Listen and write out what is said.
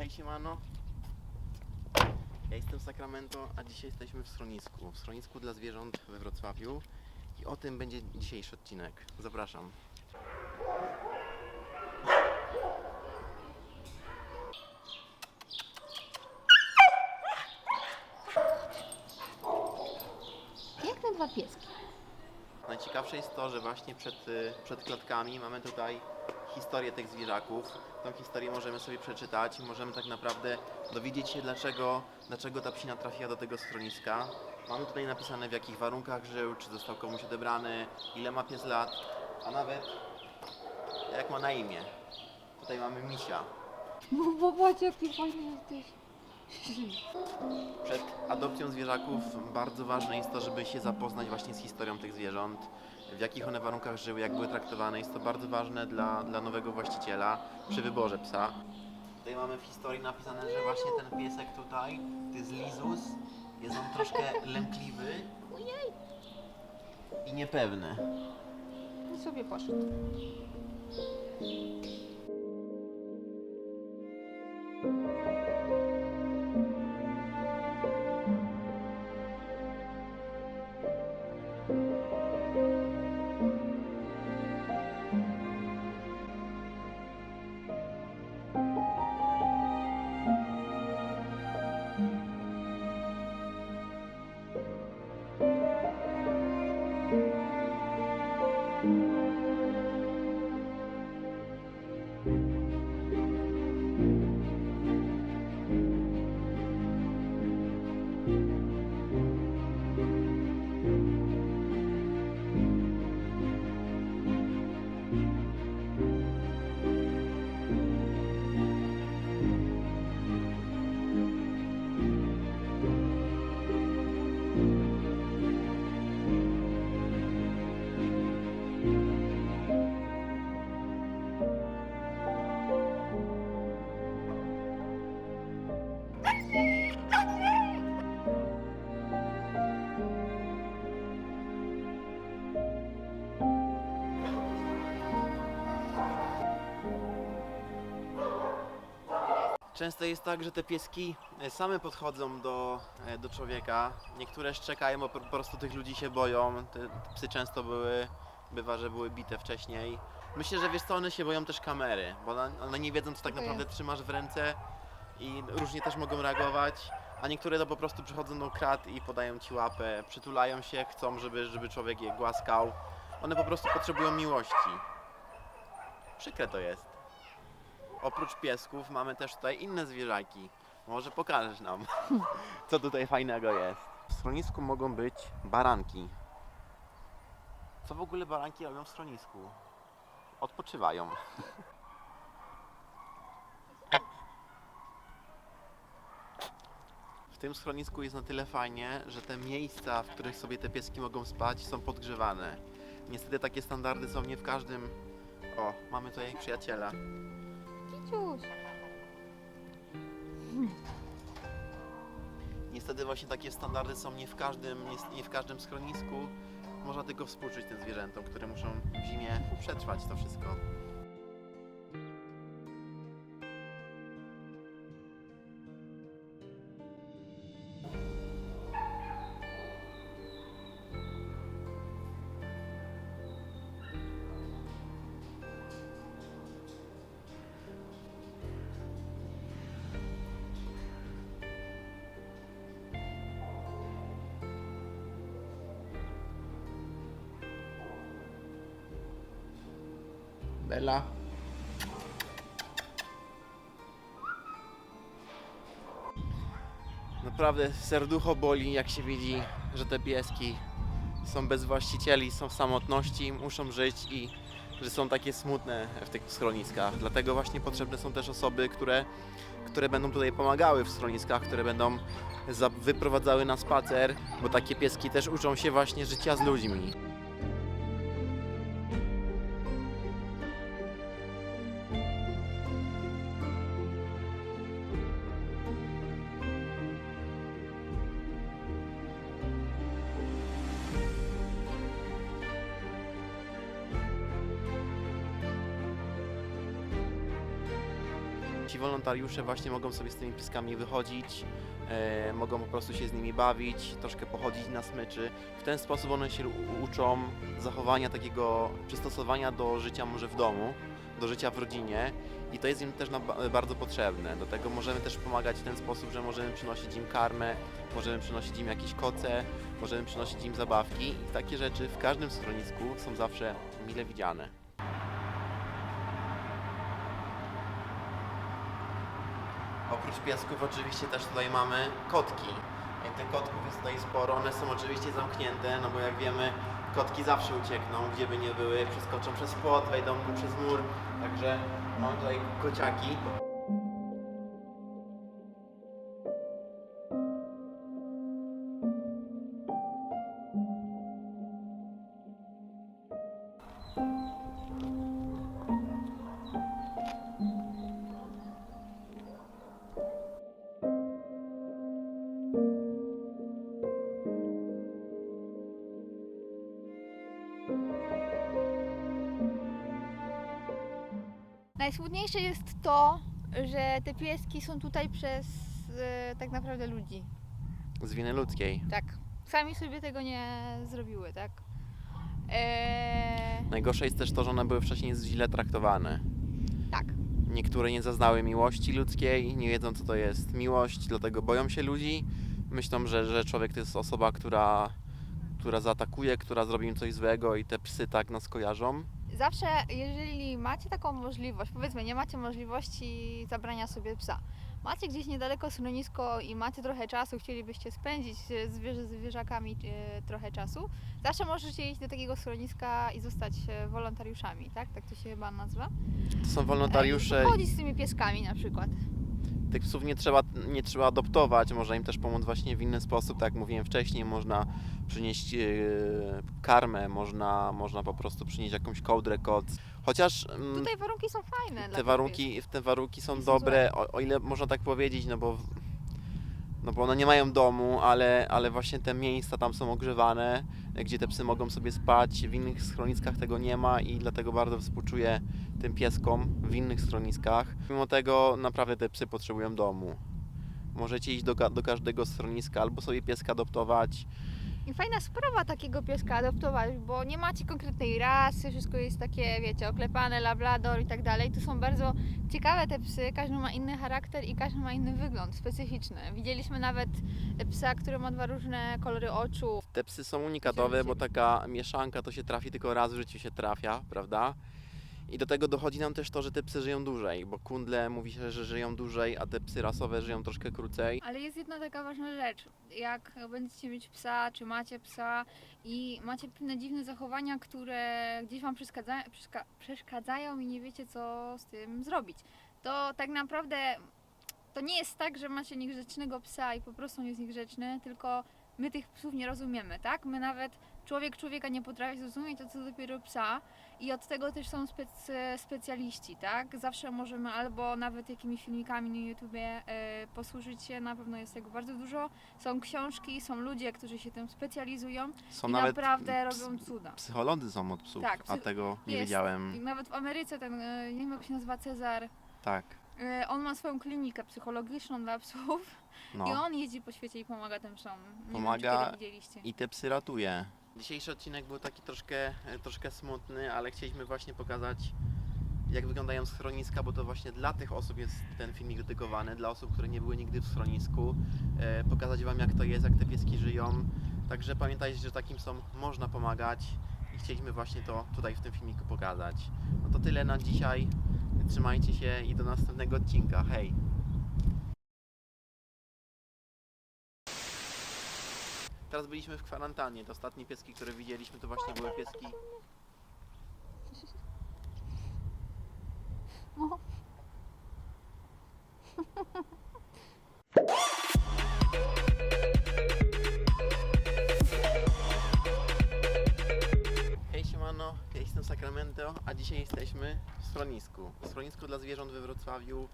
Hej siemano. Ja jestem z Sacramento, a dzisiaj jesteśmy w schronisku. W schronisku dla zwierząt we Wrocławiu. I o tym będzie dzisiejszy odcinek. Zapraszam. Piękne dwa pieski. Najciekawsze jest to, że właśnie przed, y, przed klatkami mamy tutaj historię tych zwierzaków. Tą historię możemy sobie przeczytać i możemy tak naprawdę dowiedzieć się, dlaczego, dlaczego ta psina trafiła do tego schroniska. Mamy tutaj napisane, w jakich warunkach żył, czy został komuś odebrany, ile ma pies lat, a nawet jak ma na imię. Tutaj mamy misia. Popatrz jaki fajny jesteś. Przed adopcją zwierzaków bardzo ważne jest to, żeby się zapoznać właśnie z historią tych zwierząt, w jakich one warunkach żyły, jak były traktowane. Jest to bardzo ważne dla, dla nowego właściciela przy wyborze psa. Tutaj mamy w historii napisane, że właśnie ten piesek tutaj, to jest Lizus, jest on troszkę lękliwy Ojej. i niepewny. I sobie poszedł. Często jest tak, że te pieski e, same podchodzą do, e, do człowieka. Niektóre szczekają, bo po prostu tych ludzi się boją. Te psy często były, bywa, że były bite wcześniej. Myślę, że wiesz co, one się boją też kamery, bo one, nie wiedzą, co tak naprawdę trzymasz w ręce i różnie też mogą reagować. A niektóre to po prostu przychodzą do krat i podają ci łapę, przytulają się, chcą, żeby, żeby człowiek je głaskał. One po prostu potrzebują miłości. Przykre to jest. Oprócz piesków mamy też tutaj inne zwierzaki. Może pokażesz nam, co tutaj fajnego jest. W schronisku mogą być baranki. Co w ogóle baranki robią w schronisku? Odpoczywają. W tym schronisku jest na tyle fajnie, że te miejsca, w których sobie te pieski mogą spać, są podgrzewane. Niestety takie standardy są nie w każdym. O, mamy tutaj przyjaciela. Kiciuś. Niestety właśnie takie standardy są nie w każdym, nie- nie w każdym schronisku. Można tylko współczuć tym zwierzętom, które muszą w zimie przetrwać to wszystko. Bella. Naprawdę serducho boli, jak się widzi, że te pieski są bez właścicieli, są w samotności, muszą żyć i że są takie smutne w tych schroniskach. Dlatego właśnie potrzebne są też osoby, które, które będą tutaj pomagały w schroniskach, które będą za- wyprowadzały na spacer, bo takie pieski też uczą się właśnie życia z ludźmi. Ci wolontariusze właśnie mogą sobie z tymi pieskami wychodzić, e, mogą po prostu się z nimi bawić, troszkę pochodzić na smyczy. W ten sposób one się uczą zachowania takiego przystosowania do życia może w domu, do życia w rodzinie i to jest im też bardzo potrzebne. Do tego możemy też pomagać w ten sposób, że możemy przynosić im karmę, możemy przynosić im jakieś koce, możemy przynosić im zabawki i takie rzeczy w każdym schronisku są zawsze mile widziane. Oprócz piasków oczywiście też tutaj mamy kotki. Tych kotków jest tutaj sporo, one są oczywiście zamknięte, no bo jak wiemy kotki zawsze uciekną, gdzie by nie były, przeskoczą przez płot, wejdą przez mur, także mam tutaj kociaki. Najsmutniejsze jest to, że te pieski są tutaj przez e, tak naprawdę ludzi. Z winy ludzkiej. Tak. Sami sobie tego nie zrobiły, tak? Eee, Najgorsze jest też to, że one były wcześniej źle traktowane. tak. Niektóre nie zaznały miłości ludzkiej, nie wiedzą co to jest miłość, dlatego boją się ludzi. Myślą, że, że człowiek to jest osoba, która, która zaatakuje, która zrobi im coś złego i te psy tak nas kojarzą. Zawsze, jeżeli macie taką możliwość, powiedzmy, nie macie możliwości zabrania sobie psa, macie gdzieś niedaleko schronisko i macie trochę czasu, chcielibyście spędzić e, z zwierzakami e, trochę czasu, zawsze możecie iść do takiego schroniska i zostać e, wolontariuszami, tak? Tak to się chyba nazywa. To są wolontariusze, Chodzić z tymi pieskami na przykład. Tych psów nie trzeba, nie trzeba adoptować, można im też pomóc właśnie w inny sposób, tak jak mówiłem wcześniej, można przynieść e, karmę, można, można po prostu przynieść jakąś kołdrę, koc. Chociaż mm, Tutaj warunki są fajne. te warunki, te warunki są są dobre, o, o ile można tak powiedzieć, no bo, no bo one nie mają domu, ale, ale właśnie te miejsca tam są ogrzewane, gdzie te psy mogą sobie spać. W innych schroniskach tego nie ma i dlatego bardzo współczuję tym pieskom w innych schroniskach. Mimo tego naprawdę te psy potrzebują domu. Możecie iść do, do każdego schroniska albo sobie pieska adoptować. I fajna sprawa takiego pieska adoptować, bo nie macie konkretnej rasy, wszystko jest takie, wiecie, oklepane, labrador i tak dalej. Tu są bardzo ciekawe te psy, każdy ma inny charakter i każdy ma inny wygląd specyficzny. Widzieliśmy nawet psa, który ma dwa różne kolory oczu. Te psy są unikatowe, bo taka mieszanka to się trafi tylko raz w życiu się trafia, prawda? I do tego dochodzi nam też to, że te psy żyją dłużej, bo kundle mówi się, że żyją dłużej, a te psy rasowe żyją troszkę krócej. Ale jest jedna taka ważna rzecz. Jak będziecie mieć psa, czy macie psa i macie pewne dziwne zachowania, które gdzieś Wam przeszkadza, przeszka, przeszkadzają i nie wiecie, co z tym zrobić, to tak naprawdę to nie jest tak, że macie niegrzecznego psa i po prostu on jest niegrzeczny, tylko my tych psów nie rozumiemy, tak? My nawet człowiek człowieka nie potrafi zrozumieć, to co dopiero psa. I od tego też są spec, specjaliści, tak? Zawsze możemy albo nawet jakimiś filmikami na YouTubie e, posłużyć się, na pewno jest tego bardzo dużo. Są książki, są ludzie, którzy się tym specjalizują Są i nawet naprawdę robią cuda. Psycholodzy są od psów, Tak, a psy- tego nie jest. wiedziałem. I nawet w Ameryce ten, e, nie wiem jak się nazywa, Cezar, Tak, e, on ma swoją klinikę psychologiczną dla psów i no. on jeździ po świecie i pomaga tym psom. Nie Pomaga wiem. I te psy ratuje. Dzisiejszy odcinek był taki troszkę, e, troszkę smutny, ale chcieliśmy właśnie pokazać jak wyglądają schroniska, bo to właśnie dla tych osób jest ten filmik dedykowany, dla osób, które nie były nigdy w schronisku, e, pokazać Wam jak to jest, jak te pieski żyją. Także pamiętajcie, że takim psom można pomagać i chcieliśmy właśnie to tutaj w tym filmiku pokazać. No to tyle na dzisiaj. Trzymajcie się i do następnego odcinka. Hej! Teraz byliśmy w kwarantannie. Te ostatnie pieski, które widzieliśmy, to właśnie były pieski. Hej siemano, ja jestem Sacramento, a dzisiaj jesteśmy w schronisku. W schronisku dla zwierząt we Wrocławiu.